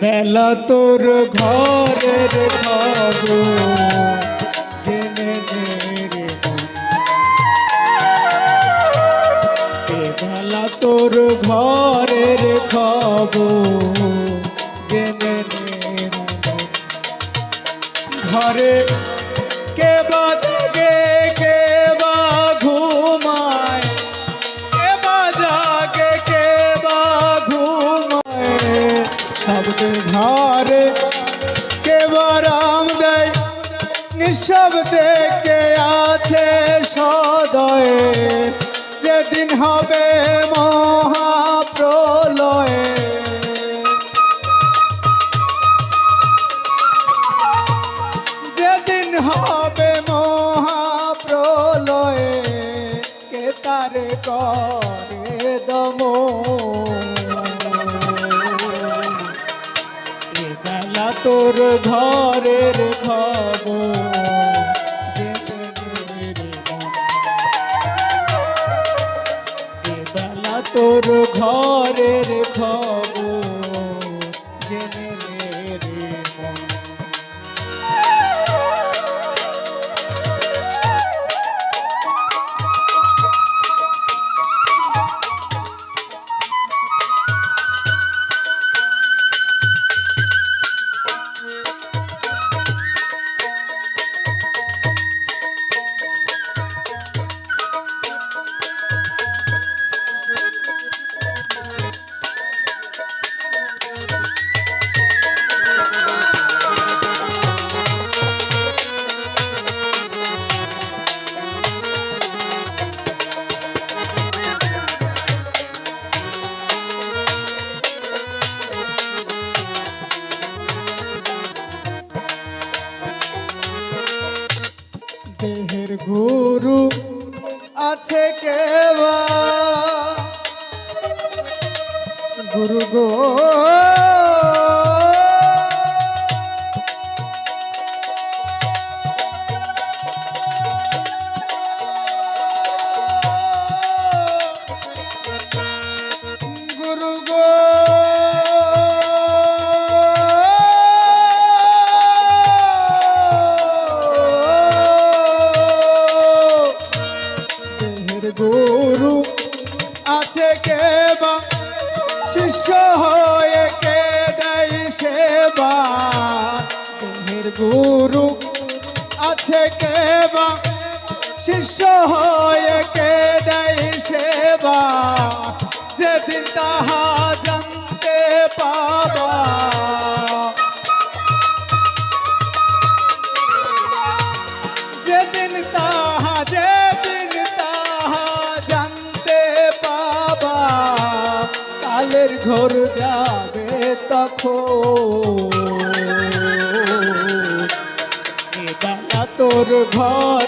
বেলা তোর ঘরের খবর বেলা তোর ঘরের খবর জেনে ঘরে কে বাজাগে শব্দ ঘরে কে বারাম দেয়? নিঃশব্দে কে আছে সদয়ে। যেদিন হবে মহাপ্রলয়ে। যেদিন হবে মহাপ্রলয়ে, কে তারে করে দম বেলা তোর ঘরের খবর। নে তোর ঘরের খবর। গুরু আছে কেবা। গুরু গো শিষ্য হয়ে কে দেয় সেবা দেহের গুরু আছে কেবা শিষ্য হয়ে কে দেয় সেবা যেদিন তাহা ঘোর যাবে তখন। এ তোর ঘরের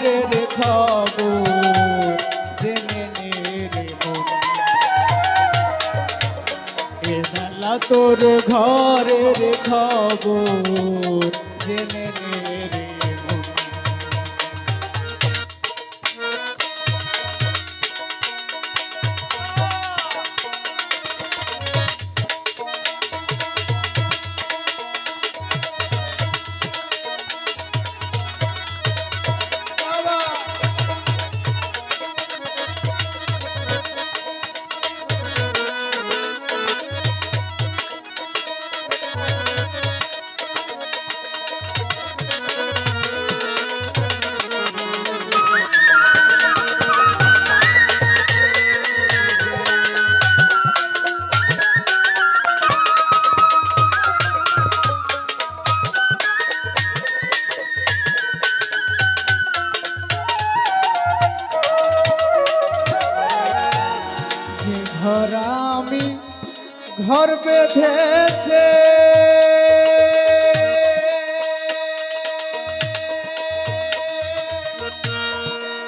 রেখেছে।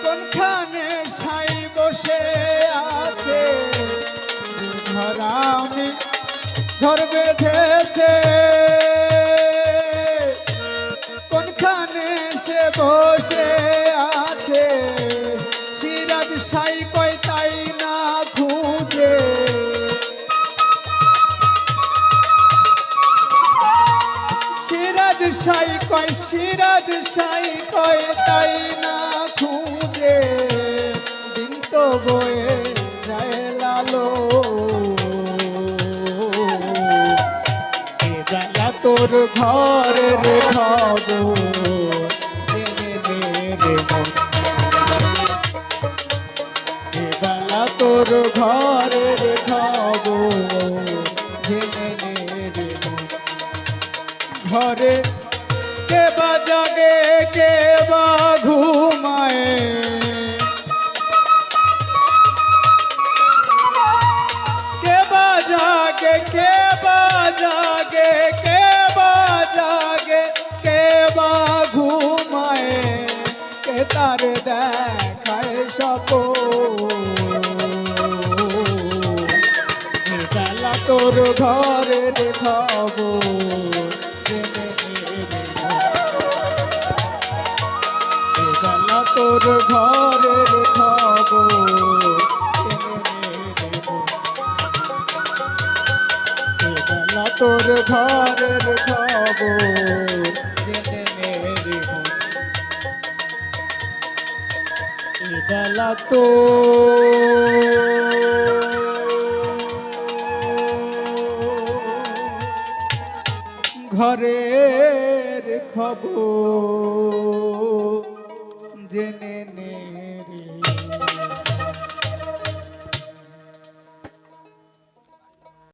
কোনখানে ছাই বসে আছে? ঘরামে ঘর বেঁধেছে। সাই কয়, সিরাজ সাই কয়, তাই না খুঁজে? দিন তো বয়ে যায় লালো। বেলা তোর খবর জেনে রে মন। তোর খবর রে মন। ঘরে কে বা ঘুমায় কে বা জাগে কে বা জাগে কে বা জাগে কে বা ঘুমায় কে তার দেখায় সপ বেলা তোর ঘরের খবর তোর ঘরের খবর তোর ঘরের খবর বেলা তো ঘরের খবর জেনে নে রে